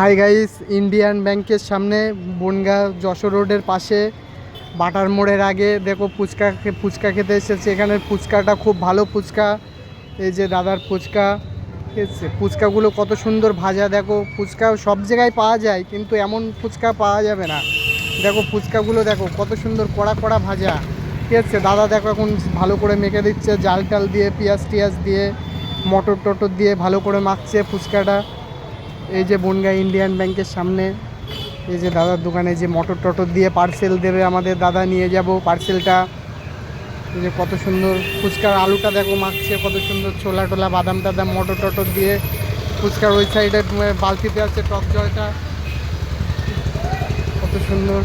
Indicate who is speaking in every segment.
Speaker 1: Hi guys Indian ব্যাংকের সামনে বনগা যশোর রোডের পাশে, বাটার মোড়ের আগে। দেখো ফুচকা ফুচকা খেতে এসেছে। এখানের ফুচকাটা খুব ভালো ফুচকা। এই যে দাদার ফুচকা। আছে ফুচকাগুলো কত সুন্দর ভাজা। দেখো ফুচকা সব জায়গায় পাওয়া যায়, কিন্তু এমন ফুচকা পাওয়া যাবে না। দেখো ফুচকাগুলো দেখো কত সুন্দর কড়া কড়া ভাজা। ঠিক আছে দাদা দেখো এখন ভালো করে মেখে দিচ্ছে জাল টাল দিয়ে পেঁয়াজ টিয়াজ দিয়ে মটর টটর দিয়ে ভালো করে মাখছে ফুচকাটা। এই যে বনগা ইন্ডিয়ান ব্যাংকের সামনে এই যে দাদার দোকানে যে মটর টটর দিয়ে পার্সেল দেবে আমাদের দাদা নিয়ে যাব পার্সেলটা এই যে কত সুন্দর ফুচকার আলুটা দেখো মাখছে কত সুন্দর ছোলা টোলা বাদাম টাদাম মটর টটর দিয়ে ফুচকার ওই সাইডে বালতিতে আছে টক জলটা। কত সুন্দর।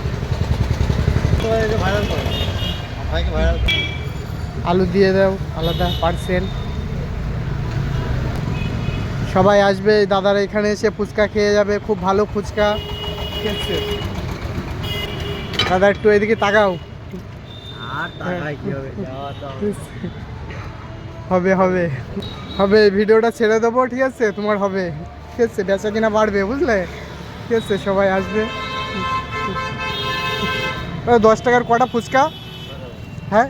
Speaker 1: আলু দিয়ে দাও আলাদা পার্সেল সবাই আসবে দাদারা এখানে এসে ফুচকা খেয়ে যাবে খুব ভালো ফুচকা। ঠিক আছে দাদা একটু এদিকে তাকাও।
Speaker 2: আর হবে? হবে।
Speaker 1: হবে ভিডিওটা ছেড়ে দেবো ঠিক আছে? তোমার হবে। ঠিক আছে বেচা কিনা বাড়বে বুঝলে? ঠিক আছে সবাই আসবে। দশ টাকার কটা ফুচকা? হ্যাঁ?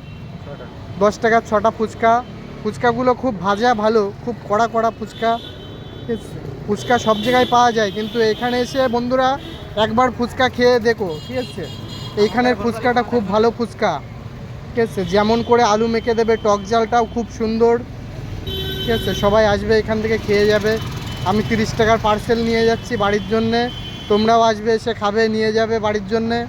Speaker 1: দশ টাকার ছটা ফুচকা। ফুচকাগুলো খুব ভাজা ভালো খুব কড়া কড়া ফুচকা। ফুচকা সব জায়গায় পাওয়া যায়, কিন্তু এখানে এসে বন্ধুরা একবার ফুচকা খেয়ে দেখো, ঠিক আছে? এইখানের ফুচকাটা খুব ভালো ফুচকা, ঠিক আছে? যেমন করে আলু মেখে দেবে, টক জালটাও খুব সুন্দর, ঠিক আছে? সবাই আসবে এখান থেকে খেয়ে যাবে। আমি তিরিশ টাকার পার্সেল নিয়ে যাচ্ছি বাড়ির জন্যে, তোমরাও আসবে, এসে খাবে, নিয়ে যাবে বাড়ির জন্যে।